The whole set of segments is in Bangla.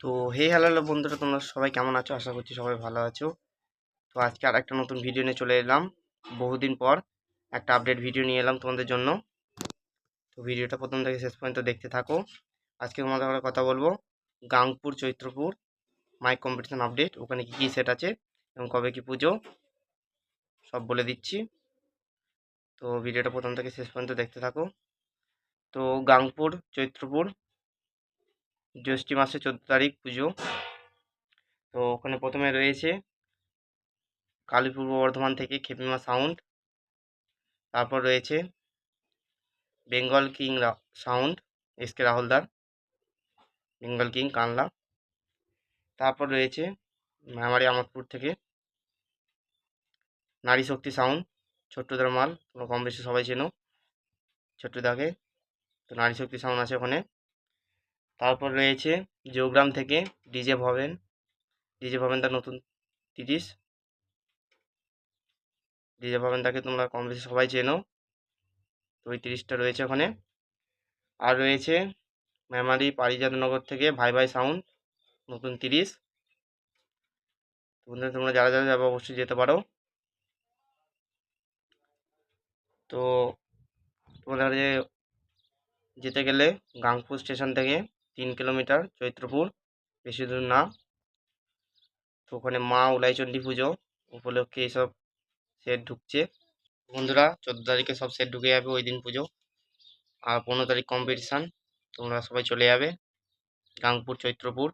তো হে হ্যালো হ্যালো বন্ধুরা, তোমরা সবাই কেমন আছো? আশা করছি সবাই ভালো আছো। তো আজকে আর একটা নতুন ভিডিও নিয়ে চলে এলাম। বহুদিন পর একটা আপডেট ভিডিও নিয়ে এলাম তোমাদের জন্য। তো ভিডিওটা প্রথম থেকে শেষ পর্যন্ত দেখতে থাকো। আজকে তোমাদের আমরা কথা বলব Gangpur Chaitrapur mike competition update ওখানে কী কী সেট আছে এবং কবে কী পুজো, সব বলে দিচ্ছি। তো ভিডিওটা প্রথম থেকে শেষ পর্যন্ত দেখতে থাকো। তো গাংপুর, চৈত্রপুর জ্যৈষ্ঠী মাসে চোদ্দ তারিখ পুজো। তো ওখানে প্রথমে রয়েছে কালী পূর্ব বর্ধমান থেকে খেপিমা সাউন্ড তারপর রয়েছে Bengal king sound S K রাহুলদার Bengal king কানলা তারপর রয়েছে মেমারি আমোদপুর থেকে নারী শক্তি সাউন্ড ছোট্টদার মাল তোমরা কম বেশি সবাই চেনো ছোট্টদাকে তো নারী শক্তি সাউন্ড আছে ওখানে। তারপর রয়েছে জোগ্রাম থেকে ডিজে ভবেন ডিজে ভবেন তার নতুন তিরিশ। ডিজে ভবেন তাকে তোমরা কম বেশি সবাই চেনো। তো ওই তিরিশটা রয়েছে ওখানে। আর রয়েছে মেমারি পারিজাতনগর থেকে ভাই ভাই সাউন্ড নতুন তিরিশ। বন্ধুরা, তোমরা যারা যারা যাবে অবশ্যই যেতে পারো। তো তোমাদের যেতে গেলে গাংপুর স্টেশন থেকে তিন কিলোমিটার চৈত্রপুর বেশি দূর না তো ওখানে মা উলাইচণ্ডী পুজো উপলক্ষে এইসব সেট ঢুকছে। বন্ধুরা, চোদ্দ তারিখে সব সেট ঢুকে যাবে ওই দিন পুজো। আর পনেরো তারিখ কম্পিটিশান তোমরা সবাই চলে যাবে। গাংপুর, চৈত্রপুর।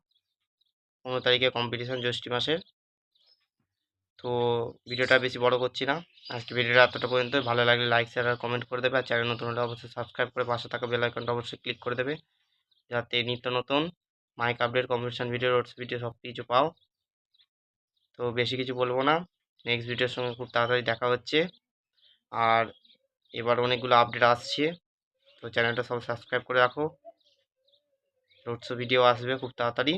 পনেরো তারিখে কম্পিটিশান জ্যৈষ্ঠী মাসের। তো ভিডিওটা বেশি বড় করছি না। আজকে ভিডিওটা এতটা পর্যন্ত। ভালো লাগলে লাইক শেয়ার আর কমেন্ট করে দেবে। আর চ্যানেল নতুন হলে অবশ্যই সাবস্ক্রাইব করে পাশে থাকা বেল অবশ্যই ক্লিক করে দেবে। যাতে নিত্য নতুন mike update competition video roads video সব কিছু পাও। তো বেশি কিছু বলব না। নেক্সট ভিডিওর সঙ্গে খুব তাড়াতাড়ি দেখা হচ্ছে। আর এবার অনেকগুলো আপডেট আসছে। তো চ্যানেলটা সব সাবস্ক্রাইব করে রাখো। রোডস ভিডিও আসবে খুব তাড়াতাড়ি।